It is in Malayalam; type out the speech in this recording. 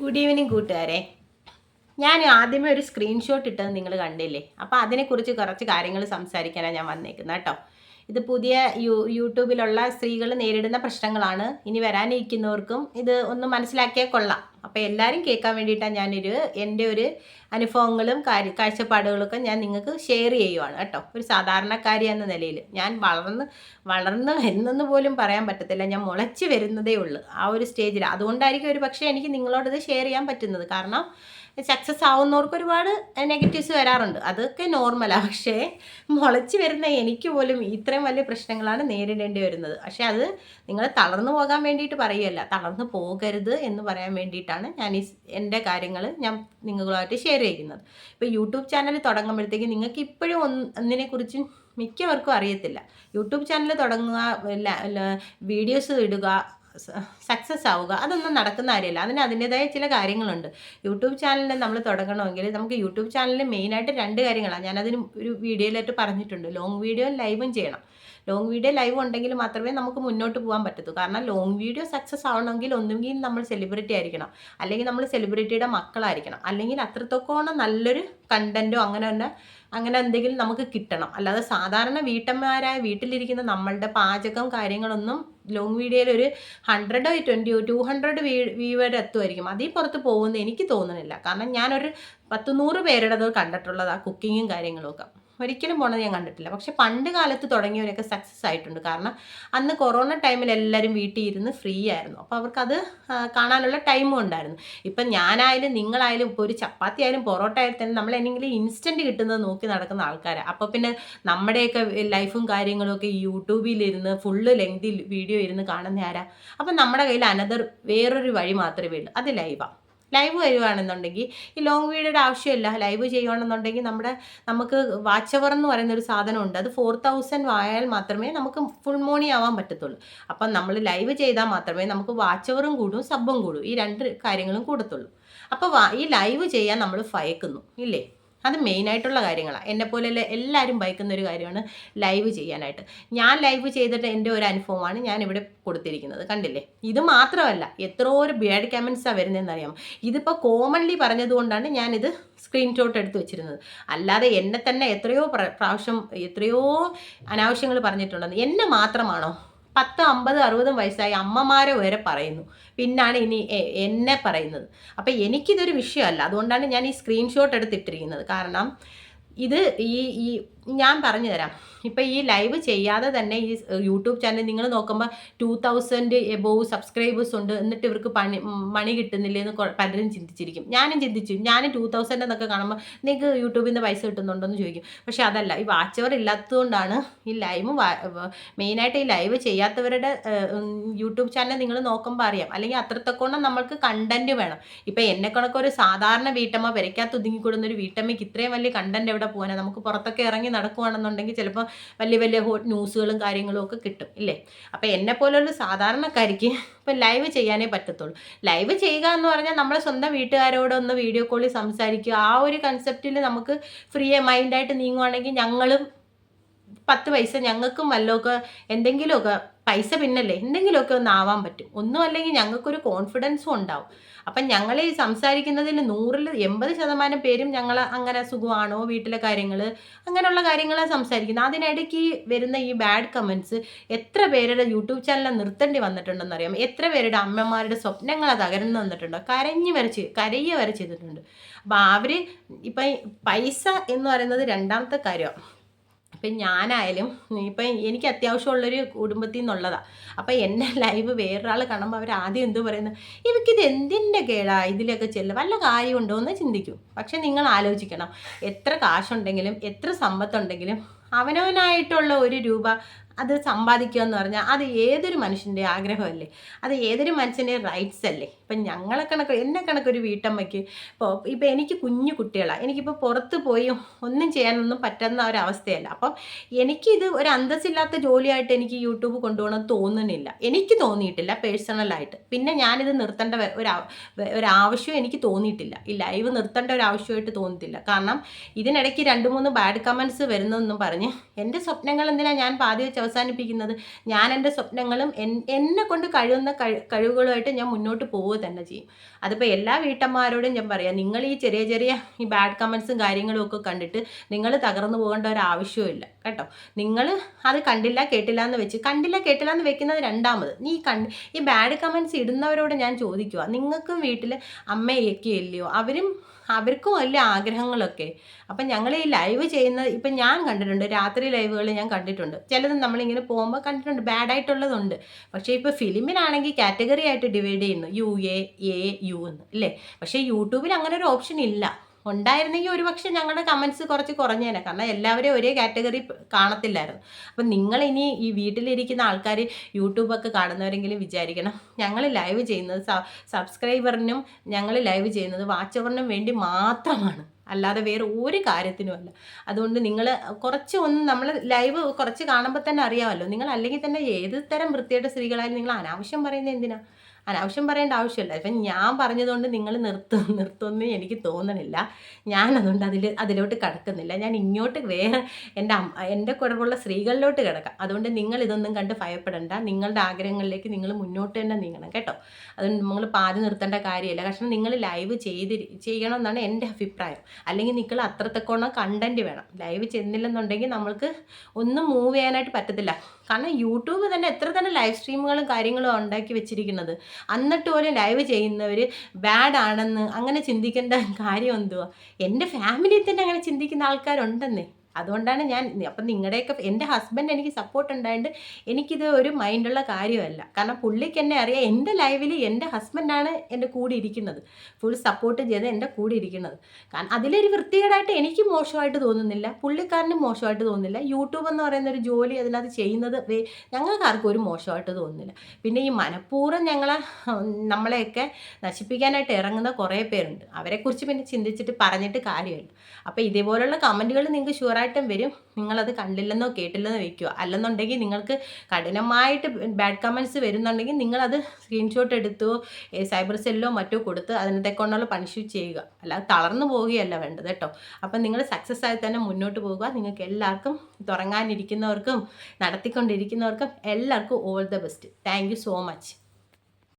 ഗുഡ് ഈവനിങ് കൂട്ടുകാരെ. ഞാൻ ആദ്യമേ ഒരു സ്ക്രീൻഷോട്ട് ഇട്ടത് നിങ്ങൾ കണ്ടില്ലേ? അപ്പോൾ അതിനെക്കുറിച്ച് കുറച്ച് കാര്യങ്ങൾ സംസാരിക്കാനാണ് ഞാൻ വന്നേക്കുന്നത് കേട്ടോ. ഇത് പുതിയ യൂ യൂട്യൂബിലുള്ള സ്ത്രീകൾ നേരിടുന്ന പ്രശ്നങ്ങളാണ്. ഇനി വരാനിരിക്കുന്നവർക്കും ഇത് ഒന്ന് മനസ്സിലാക്കിയാൽ കൊള്ളാം. അപ്പോൾ എല്ലാവരും കേൾക്കാൻ വേണ്ടിയിട്ടാണ് ഞാനൊരു എന്റെ ഒരു അനുഭവങ്ങളും കാര്യ കാഴ്ചപ്പാടുകളൊക്കെ ഞാൻ നിങ്ങൾക്ക് ഷെയർ ചെയ്യുവാണ് കേട്ടോ. ഒരു സാധാരണക്കാരി എന്ന നിലയിൽ ഞാൻ വളർന്ന് വളർന്ന് എന്നൊന്ന് പോലും പറയാൻ പറ്റത്തില്ല. ഞാൻ മുളച്ച് വരുന്നതേ ഉള്ളൂ ആ ഒരു സ്റ്റേജിൽ അതുകൊണ്ടായിരിക്കും ഒരു പക്ഷേ എനിക്ക് നിങ്ങളോടത് ഷെയർ ചെയ്യാൻ പറ്റുന്നത്. കാരണം സക്സസ് ആവുന്നവർക്ക് ഒരുപാട് നെഗറ്റീവ്സ് വരാറുണ്ട്. അതൊക്കെ നോർമലാണ് പക്ഷേ മുളച്ച് വരുന്ന എനിക്ക് പോലും ഇത്രയും വലിയ പ്രശ്നങ്ങളാണ് നേരിടേണ്ടി വരുന്നത്. പക്ഷേ അത് നിങ്ങൾ തളർന്നു പോകാൻ വേണ്ടിയിട്ട് പറയുകയല്ല. തളർന്നു പോകരുത് എന്ന് പറയാൻ വേണ്ടിയിട്ടാണ് ഞാൻ ഈ എന്റെ കാര്യങ്ങൾ ഞാൻ നിങ്ങളുമായിട്ട് ഷെയർ ചെയ്യുന്നത്. ഇപ്പോൾ യൂട്യൂബ് ചാനൽ തുടങ്ങുമ്പോഴത്തേക്ക് നിങ്ങൾക്ക് ഇപ്പോഴും ഒന്നിനെക്കുറിച്ചും മിക്കവർക്കും അറിയത്തില്ല. യൂട്യൂബ് ചാനൽ തുടങ്ങുക വീഡിയോസ് ഇടുക സക്സസ് ആവുക. അതൊന്നും നടക്കുന്ന കാര്യമല്ല. അതിന് അതിന്റെതായ ചില കാര്യങ്ങളുണ്ട്. യൂട്യൂബ് ചാനലിൽ നമ്മൾ തുടങ്ങണമെങ്കിൽ നമുക്ക് യൂട്യൂബ് ചാനലിൽ മെയിനായിട്ട് രണ്ട് കാര്യങ്ങളാണ്. ഞാനതിന് ഒരു വീഡിയോയിലായിട്ട് പറഞ്ഞിട്ടുണ്ട്. ലോങ് വീഡിയോ ലൈവും ചെയ്യണം. ലോങ് വീഡിയോ ലൈവ് ഉണ്ടെങ്കിൽ മാത്രമേ നമുക്ക് മുന്നോട്ട് പോകാൻ പറ്റൂ കാരണം ലോങ് വീഡിയോ സക്സസ് ആവണമെങ്കിൽ ഒന്നുകിൽ നമ്മൾ സെലിബ്രിറ്റി ആയിരിക്കണം. അല്ലെങ്കിൽ നമ്മൾ സെലിബ്രിറ്റിയുടെ മക്കളായിരിക്കണം. അല്ലെങ്കിൽ അത്രത്തോക്കോണം നല്ലൊരു കണ്ടന്റോ അങ്ങനെ തന്നെ അങ്ങനെ എന്തെങ്കിലും നമുക്ക് കിട്ടണം. അല്ലാതെ സാധാരണ വീട്ടമ്മമാരായ വീട്ടിലിരിക്കുന്ന നമ്മളുടെ പാചകം കാര്യങ്ങളൊന്നും ലോങ് വീഡിയോയിൽ ഒരു ഹൺഡ്രഡോ ട്വന്റിയോ ടു ഹൺഡ്രഡ് വീ വരെ എത്തുമായിരിക്കും അതിൽ പുറത്ത് പോകുമെന്ന് എനിക്ക് തോന്നുന്നില്ല കാരണം ഞാനൊരു പത്ത് നൂറ് പേരുടെ കണ്ടിട്ടുള്ളത് ആ കുക്കിങ്ങും കാര്യങ്ങളും ഒക്കെ. ഒരിക്കലും പോണത് ഞാൻ കണ്ടിട്ടില്ല. പക്ഷെ പണ്ട് കാലത്ത് തുടങ്ങിയവരൊക്കെ സക്സസ് ആയിട്ടുണ്ട്. കാരണം അന്ന് കൊറോണ ടൈമിൽ എല്ലാവരും വീട്ടിൽ ഇരുന്ന് ഫ്രീ ആയിരുന്നു. അപ്പോൾ അവർക്കത് കാണാനുള്ള ടൈമും ഉണ്ടായിരുന്നു. ഇപ്പം ഞാനായാലും നിങ്ങളായാലും ഇപ്പോൾ ഒരു ചപ്പാത്തി ആയാലും പൊറോട്ട ആയാലും തന്നെ നമ്മൾ എന്തെങ്കിലും ഇൻസ്റ്റന്റ് കിട്ടുന്നത് നോക്കി നടക്കുന്ന ആൾക്കാരാണ് അപ്പോൾ പിന്നെ നമ്മുടെയൊക്കെ ലൈഫും കാര്യങ്ങളും ഒക്കെ യൂട്യൂബിലിരുന്ന് ഫുള്ള് ലെങ്തിൽ വീഡിയോ ഇരുന്ന് കാണുന്ന ആരാ അപ്പം നമ്മുടെ കയ്യിൽ അനദർ വേറൊരു വഴി മാത്രമേ ഉള്ളൂ. അത് ലൈവാണ് ലൈവ് വരുവാണെന്നുണ്ടെങ്കിൽ ഈ ലോങ് വീഡിയോയുടെ ആവശ്യമില്ല. ലൈവ് ചെയ്യുകയാണെന്നുണ്ടെങ്കിൽ നമ്മുടെ നമുക്ക് വാച്ച് അവർ എന്ന് പറയുന്ന ഒരു സാധനമുണ്ട്. അത് ഫോർ തൗസൻഡ് ആയാൽ മാത്രമേ നമുക്ക് ഫുൾ മോണി ആവാൻ പറ്റത്തുള്ളൂ. അപ്പം നമ്മൾ ലൈവ് ചെയ്താൽ മാത്രമേ നമുക്ക് വാച്ച് അവറും കൂടും സബ്ബും കൂടും. ഈ രണ്ട് കാര്യങ്ങളും കൂടത്തുള്ളൂ. അപ്പോൾ ഈ ലൈവ് ചെയ്യാൻ നമ്മൾ ഫയക്കുന്നു ഇല്ലേ? അത് മെയിനായിട്ടുള്ള കാര്യങ്ങളാണ് എന്നെപ്പോലെ എല്ലാവരും ഭയക്കുന്ന ഒരു കാര്യമാണ് ലൈവ് ചെയ്യാനായിട്ട്. ഞാൻ ലൈവ് ചെയ്തിട്ട് എന്റെ ഒരു അനുഭവമാണ് ഞാൻ ഇവിടെ കൊടുത്തിരിക്കുന്നത്. കണ്ടില്ലേ? ഇത് മാത്രമല്ല എത്രയോ ഒരു ബേഡ് കമൻസാണ് വരുന്നതെന്ന് അറിയാം ഇതിപ്പോൾ കോമൺലി പറഞ്ഞതുകൊണ്ടാണ് ഞാനിത് സ്ക്രീൻഷോട്ട് എടുത്ത് വെച്ചിരുന്നത്. അല്ലാതെ എന്നെ തന്നെ എത്രയോ പ്രാവശ്യം എത്രയോ അനാവശ്യങ്ങൾ പറഞ്ഞിട്ടുണ്ടെന്ന്. എന്നെ മാത്രമാണോ? പത്ത് അമ്പത് അറുപതും വയസ്സായി അമ്മമാരെ വരെ പറയുന്നു. പിന്നാണ് ഇനി എന്നെ പറയുന്നത്. അപ്പം എനിക്കിതൊരു വിഷയമല്ല. അതുകൊണ്ടാണ് ഞാൻ ഈ സ്ക്രീൻഷോട്ട് എടുത്തിട്ടിരിക്കുന്നത്. കാരണം ഇത് ഈ ഈ ഞാൻ പറഞ്ഞു തരാം. ഇപ്പം ഈ ലൈവ് ചെയ്യാതെ തന്നെ ഈ യൂട്യൂബ് ചാനൽ നിങ്ങൾ നോക്കുമ്പോൾ ടു തൗസൻഡ് എബോവ് സബ്സ്ക്രൈബേഴ്സ് ഉണ്ട്. എന്നിട്ട് ഇവർക്ക് പണി മണി കിട്ടുന്നില്ല എന്ന് പലരും ചിന്തിച്ചിരിക്കും. ഞാനും ചിന്തിച്ചു. ഞാനും ടു തൗസൻഡ് എന്നൊക്കെ കാണുമ്പോൾ നിങ്ങൾക്ക് യൂട്യൂബിൽ നിന്ന് പൈസ കിട്ടുന്നുണ്ടോ എന്ന് ചോദിക്കും. പക്ഷെ അതല്ല ഈ വാച്ച് അവർ ഇല്ലാത്തതുകൊണ്ടാണ് ഈ ലൈവ് മെയിനായിട്ട് ഈ ലൈവ് ചെയ്യാത്തവരുടെ യൂട്യൂബ് ചാനൽ നിങ്ങൾ നോക്കുമ്പോൾ അറിയാം. അല്ലെങ്കിൽ അത്രത്തോളം നമ്മൾക്ക് കണ്ടന്റ് വേണം. ഇപ്പം എന്നെ കണക്കൊരു സാധാരണ വീട്ടമ്മ പെരയ്ക്കകത്ത് ഒതുങ്ങിക്കൂടുന്ന ഒരു വീട്ടമ്മയ്ക്ക് ഇത്രയും വലിയ കണ്ടന്റ് എവിടെ പോകാനാണ് നമുക്ക് പുറത്തൊക്കെ ഇറങ്ങി നടക്കുവാണെന്നുണ്ടെങ്കിൽ ചിലപ്പോൾ വലിയ വലിയ ന്യൂസുകളും കാര്യങ്ങളും ഒക്കെ കിട്ടും ഇല്ലേ? അപ്പോൾ എന്നെ പോലുള്ള സാധാരണക്കാരിക്ക് ഇപ്പം ലൈവ് ചെയ്യാനേ പറ്റത്തുള്ളൂ. ലൈവ് ചെയ്യുക എന്ന് പറഞ്ഞാൽ നമ്മളെ സ്വന്തം വീട്ടുകാരോടൊന്ന് വീഡിയോ കോളിൽ സംസാരിക്കുക. ആ ഒരു കൺസെപ്റ്റിൽ നമുക്ക് ഫ്രീ മൈൻഡായിട്ട് നീങ്ങുവാണെങ്കിൽ ഞങ്ങളും പത്ത് പൈസ ഞങ്ങൾക്കും വല്ലതൊക്കെ എന്തെങ്കിലുമൊക്കെ പൈസ പിന്നല്ലേ എന്തെങ്കിലുമൊക്കെ ഒന്ന് ആവാൻ പറ്റും. ഒന്നും അല്ലെങ്കിൽ ഞങ്ങൾക്കൊരു കോൺഫിഡൻസും ഉണ്ടാവും. അപ്പം ഞങ്ങൾ ഈ സംസാരിക്കുന്നതിൽ നൂറിൽ എൺപത് ശതമാനം പേരും ഞങ്ങൾ അങ്ങനെ സുഖമാണോ? വീട്ടിലെ കാര്യങ്ങൾ അങ്ങനെയുള്ള കാര്യങ്ങളാണ് സംസാരിക്കുന്നത്. അതിനിടയ്ക്ക് വരുന്ന ഈ ബാഡ് കമൻസ് എത്ര പേരുടെ യൂട്യൂബ് ചാനൽ നിർത്തേണ്ടി വന്നിട്ടുണ്ടെന്ന് അറിയാം എത്ര പേരുടെ അമ്മമാരുടെ സ്വപ്നങ്ങൾ തകർന്നു വന്നിട്ടുണ്ടോ? കരഞ്ഞു വരച്ച് കരയുക വരെ ചെയ്തിട്ടുണ്ട്. അപ്പം അവർ ഇപ്പം പൈസ എന്ന് പറയുന്നത് രണ്ടാമത്തെ കാര്യമാണ്. ഇപ്പം ഞാനായാലും ഇപ്പം എനിക്ക് അത്യാവശ്യമുള്ളൊരു കുടുംബത്തിൽ നിന്നുള്ളതാണ് അപ്പം എന്റെ ലൈവ് വേറൊരാൾ കാണുമ്പോൾ അവർ ആദ്യം എന്തു പറയുന്നത് ഇവക്കിത് എന്തിന്റെ കേടാ? ഇതിലൊക്കെ ചെല്ല. വല്ല കാര്യമുണ്ടോ? എന്ന് ചിന്തിക്കും. പക്ഷെ നിങ്ങൾ ആലോചിക്കണം. എത്ര കാശുണ്ടെങ്കിലും എത്ര സമ്പത്തുണ്ടെങ്കിലും അവനവനായിട്ടുള്ള ഒരു രൂപ അത് സമ്പാദിക്കുക എന്ന് പറഞ്ഞാൽ അത് ഏതൊരു മനുഷ്യന്റെ ആഗ്രഹമല്ലേ? അത് ഏതൊരു മനുഷ്യന്റെ റൈറ്റ്സ് അല്ലേ? ഇപ്പം ഞങ്ങളെ കണക്ക് എന്നെ കണക്കൊരു വീട്ടമ്മയ്ക്ക് ഇപ്പോൾ ഇപ്പം എനിക്ക് കുഞ്ഞു കുട്ടികളാണ് എനിക്കിപ്പോൾ പുറത്ത് പോയി ഒന്നും ചെയ്യാനൊന്നും പറ്റുന്ന ഒരവസ്ഥയല്ല. അപ്പം എനിക്കിത് ഒരു അന്തസ്സില്ലാത്ത ജോലിയായിട്ട് എനിക്ക് യൂട്യൂബ് കൊണ്ടുപോകണം തോന്നുന്നില്ല. എനിക്ക് തോന്നിയിട്ടില്ല പേഴ്സണലായിട്ട്. പിന്നെ ഞാനിത് നിർത്തേണ്ട ഒരു ഒരാവശ്യം എനിക്ക് തോന്നിയിട്ടില്ല. ഈ ലൈവ് നിർത്തേണ്ട ഒരു ആവശ്യമായിട്ട് തോന്നിയിട്ടില്ല. കാരണം ഇതിനിടയ്ക്ക് രണ്ട് മൂന്ന് ബാഡ് കമൻസ് വരുന്നതെന്നും പറഞ്ഞ് എന്റെ സ്വപ്നങ്ങൾ എന്തിനാണ് ഞാൻ പാതി വെച്ച അവസാനിപ്പിക്കുന്നത്. ഞാൻ എന്റെ സ്വപ്നങ്ങളും എന്നെ കൊണ്ട് കഴിയുന്ന കഴി- കഴിവുകളുമായിട്ട് ഞാൻ മുന്നോട്ട് പോവുക തന്നെ ചെയ്യും. അതിപ്പോൾ എല്ലാ വീട്ടമ്മമാരോടും ഞാൻ പറയാം നിങ്ങൾ ഈ ചെറിയ ചെറിയ ഈ ബാഡ് കമൻസും കാര്യങ്ങളും ഒക്കെ കണ്ടിട്ട് നിങ്ങൾ തകർന്നു പോകേണ്ട ഒരു ആവശ്യമില്ല കേട്ടോ. നിങ്ങൾ അത് കണ്ടില്ല കേട്ടില്ല എന്ന് വെച്ച് കണ്ടില്ല കേട്ടില്ല എന്ന് വെക്കുന്നത് രണ്ടാമത്. നീ കണ്ട് ഈ ബാഡ് കമൻസ് ഇടുന്നവരോട് ഞാൻ ചോദിക്കുക നിങ്ങൾക്കും വീട്ടിൽ അമ്മയൊക്കെ ഇല്ലയോ അവരും അവർക്കും വലിയ ആഗ്രഹങ്ങളൊക്കെ. അപ്പം ഞങ്ങൾ ഈ ലൈവ് ചെയ്യുന്ന ഇപ്പം ഞാൻ കണ്ടിട്ടുണ്ട് രാത്രി ലൈവുകൾ ഞാൻ കണ്ടിട്ടുണ്ട്. ചിലത് നമ്മളിങ്ങനെ പോകുമ്പോൾ കണ്ടിട്ടുണ്ട് ബാഡ് ആയിട്ടുള്ളതുണ്ട്. പക്ഷേ ഇപ്പോൾ ഫിലിമിനാണെങ്കിൽ കാറ്റഗറി ആയിട്ട് ഡിവൈഡ് ചെയ്യുന്നു. യു എ എ യു എന്ന് അല്ലേ? പക്ഷേ യൂട്യൂബിൽ അങ്ങനെ ഒരു ഓപ്ഷൻ ഇല്ല. ഉണ്ടായിരുന്നെങ്കിൽ ഒരുപക്ഷെ ഞങ്ങളുടെ കമൻസ് കുറച്ച് കുറഞ്ഞേനെ. കാരണം എല്ലാവരെയും ഒരേ കാറ്റഗറി കാണത്തില്ലായിരുന്നു. അപ്പം നിങ്ങൾ ഇനി ഈ വീട്ടിലിരിക്കുന്ന ആൾക്കാർ യൂട്യൂബൊക്കെ കാണുന്നവരെങ്കിലും വിചാരിക്കണം ഞങ്ങൾ ലൈവ് ചെയ്യുന്നത് സബ്സ്ക്രൈബറിനും ഞങ്ങൾ ലൈവ് ചെയ്യുന്നത് വാച്ച് അവറിനും വേണ്ടി മാത്രമാണ്. അല്ലാതെ വേറെ ഒരു കാര്യത്തിനുമല്ല അതുകൊണ്ട് നിങ്ങൾ കുറച്ച് ഒന്ന് നമ്മൾ ലൈവ് കുറച്ച് കാണുമ്പോൾ തന്നെ അറിയാമല്ലോ. നിങ്ങൾ അല്ലെങ്കിൽ തന്നെ ഏത് തരം വൃത്തിയുടെ സ്ത്രീകളായാലും നിങ്ങൾ അനാവശ്യം പറയുന്നത് എന്തിനാ? അനാവശ്യം പറയേണ്ട ആവശ്യമില്ല. ഇപ്പം ഞാൻ പറഞ്ഞതുകൊണ്ട് നിങ്ങൾ നിർത്തും നിർത്തുമെന്ന് എനിക്ക് തോന്നണില്ല. ഞാൻ അതുകൊണ്ട് അതിൽ അതിലോട്ട് കിടക്കുന്നില്ല. ഞാൻ ഇങ്ങോട്ട് വേറെ എന്റെ എന്റെ കുറവുള്ള സ്ത്രീകളിലോട്ട് കിടക്കാം. അതുകൊണ്ട് നിങ്ങൾ ഇതൊന്നും കണ്ട് ഭയപ്പെടേണ്ട. നിങ്ങളുടെ ആഗ്രഹങ്ങളിലേക്ക് നിങ്ങൾ മുന്നോട്ട് തന്നെ നീങ്ങണം കേട്ടോ. അതുകൊണ്ട് നിങ്ങൾ പാതി നിർത്തേണ്ട കാര്യമില്ല. കാരണം നിങ്ങൾ ലൈവ് ചെയ്ത് ചെയ്യണമെന്നാണ് എന്റെ അഭിപ്രായം. അല്ലെങ്കിൽ നിങ്ങൾ അത്രത്തക്കോണം കണ്ടന്റ് വേണം. ലൈവ് ചെന്നില്ലെന്നുണ്ടെങ്കിൽ നമ്മൾക്ക് ഒന്നും മൂവ് ചെയ്യാനായിട്ട് പറ്റത്തില്ല. കാരണം യൂട്യൂബ് തന്നെ എത്ര തന്നെ ലൈവ് സ്ട്രീമുകളും കാര്യങ്ങളും ഉണ്ടാക്കി വെച്ചിരിക്കുന്നത്. എന്നിട്ട് പോലും ലൈവ് ചെയ്യുന്നവർ ബാഡ് ആണെന്ന് അങ്ങനെ ചിന്തിക്കേണ്ട കാര്യം എന്തുവാ? എന്റെ ഫാമിലിയിൽ തന്നെ അങ്ങനെ ചിന്തിക്കുന്ന ആൾക്കാരുണ്ടെന്നേ. അതുകൊണ്ടാണ് ഞാൻ അപ്പം നിങ്ങളുടെയൊക്കെ എന്റെ ഹസ്ബൻഡ് എനിക്ക് സപ്പോർട്ട് ഉണ്ടായത് എനിക്കിത് ഒരു മൈൻഡുള്ള കാര്യമല്ല. കാരണം പുള്ളിക്ക് എന്നെ അറിയാം എന്റെ ലൈവിൽ എന്റെ ഹസ്ബൻഡാണ് എന്റെ കൂടെ ഇരിക്കുന്നത്. ഫുൾ സപ്പോർട്ട് ചെയ്ത് എന്റെ കൂടെ ഇരിക്കുന്നത്. കാരണം അതിലൊരു വൃത്തികേടായിട്ട് എനിക്ക് മോശമായിട്ട് തോന്നുന്നില്ല. പുള്ളിക്കാരനും മോശമായിട്ട് തോന്നുന്നില്ല. യൂട്യൂബ് എന്ന് പറയുന്ന ഒരു ജോലി അതിനകത്ത് ചെയ്യുന്നത് ഞങ്ങൾക്ക് ആർക്കും ഒരു മോശമായിട്ട് തോന്നുന്നില്ല. പിന്നെ ഈ മനഃപൂർവം ഞങ്ങളെ നമ്മളെയൊക്കെ നശിപ്പിക്കാനായിട്ട് ഇറങ്ങുന്ന കുറേ പേരുണ്ട്. അവരെക്കുറിച്ച് പിന്നെ ചിന്തിച്ചിട്ട് പറഞ്ഞിട്ട് കാര്യമില്ല. അപ്പോൾ ഇതേപോലുള്ള കമന്റുകൾ നിങ്ങൾക്ക് ഷുവറായിട്ടും വരും. നിങ്ങളത് കണ്ടില്ലെന്നോ കേട്ടില്ലെന്നോ വെക്കുക. അല്ലെന്നുണ്ടെങ്കിൽ നിങ്ങൾക്ക് കഠിനമായിട്ട് ബാഡ് കമൻസ് വരുന്നുണ്ടെങ്കിൽ നിങ്ങളത് സ്ക്രീൻഷോട്ട് എടുത്തോ സൈബർ സെല്ലോ മറ്റോ കൊടുത്ത് അതിനത്തെ കൊണ്ടുള്ള പണിഷ് ചെയ്യുക. അല്ലാതെ തളർന്നു പോവുകയല്ല വേണ്ടത് കേട്ടോ. അപ്പം നിങ്ങൾ സക്സസ് ആയി തന്നെ മുന്നോട്ട് പോകുക. നിങ്ങൾക്ക് എല്ലാവർക്കും തുടങ്ങാനിരിക്കുന്നവർക്കും നടത്തിക്കൊണ്ടിരിക്കുന്നവർക്കും എല്ലാവർക്കും all the best thank so much